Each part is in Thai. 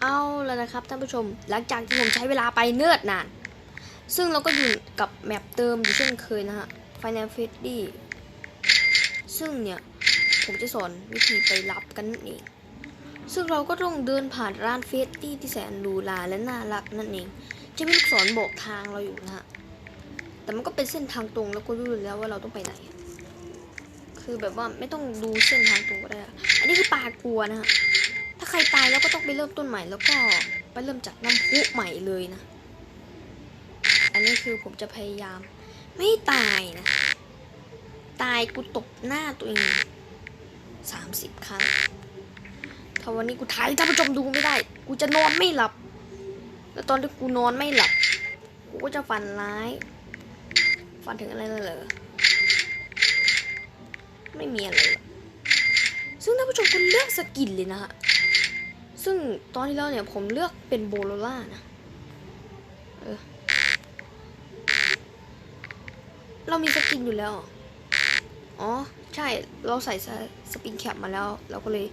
เอาแล้วนะครับท่านผู้ชม หลังจากที่ผมใช้เวลาไปเนิ่นนาน ซึ่งเราก็อยู่กับแมปเดิมอยู่เช่นเคยนะฮะ Final f a d y ซึ่งเนี่ย ผมจะสอนวิธีไปรับกันนั่นเอง ซึ่งเราก็ต้องเดินผ่านร้านเฟสตี้ที่แสนหรูหราและน่ารักนั่นเอง จะมีลูกศรบอกทางเราอยู่นะฮะ แต่มันก็เป็นเส้นทางตรงแล้วก็รู้แล้วว่าเราต้องไปไหน คือแบบว่าไม่ต้องดูเส้นทางตรงก็ได้ อันนี้คือปลากลัวนะฮะ ใครตายแล้วก็ต้องไปเริ่มต้นใหม่แล้วก็ไปเริ่มจากน้ำพุใหม่เลยนะ อันนี้คือผมจะพยายาม ไม่ตายนะ ตายกูตบหน้าตัวเองสามสิบครั้ง ถ้าวันนี้กูถ่ายให้ท่านผู้ชมดูไม่ได้ กูจะนอนไม่หลับ แล้วตอนที่กูนอนไม่หลับ กูก็จะฝันร้าย ฝันถึงอะไรเลยเหรอ ไม่มีอะไรซึ่งท่านผู้ชมก็เลือกสกินเลยนะฮะ ซึ่งตอนที่แล้วเนี่ยผมเลือกเป็นโบโลล่านะ เออ เรามีสกินอยู่แล้ว อ๋อ ใช่ เราใส่สสปริงแคปมาแล้ว เราก็เลย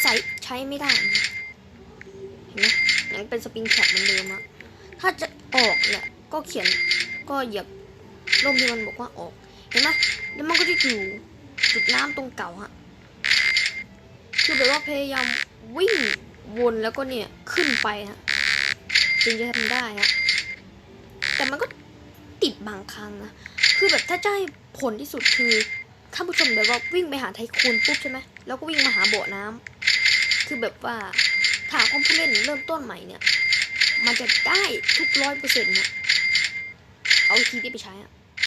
ใส่ใช้ไม่ได้นะเห็นไหมยังเป็นสปริงแคปเหมือนเดิมอะถ้าจะออกเนี่ย ก็เขียน ก็เหยียบร่มที่มันบอกว่าออก เห็นไหมแล้วมันก็จะอยู่จุดน้ำตรงเก่าฮะ คือแบบว่าพยายามวิ่ง วนแล้วก็เนี่ยขึ้นไปฮะจึงจะทำได้ฮะแต่มันก็ติดบางครั้งนะคือแบบถ้าจะให้ผลที่สุดคือท่านผู้ชมแบบว่าวิ่งไปหาไทคูนปุ๊บใช่ไหมแล้วก็วิ่งมาหาโบาะน้ำคือแบบว่าถ้าคนผู้เล่นเริ่มต้นใหม่เนี่ย มันจะได้ทุกร้อยเปอร์เซ็นต์นะเอาวิธีที่ไปใช้อะ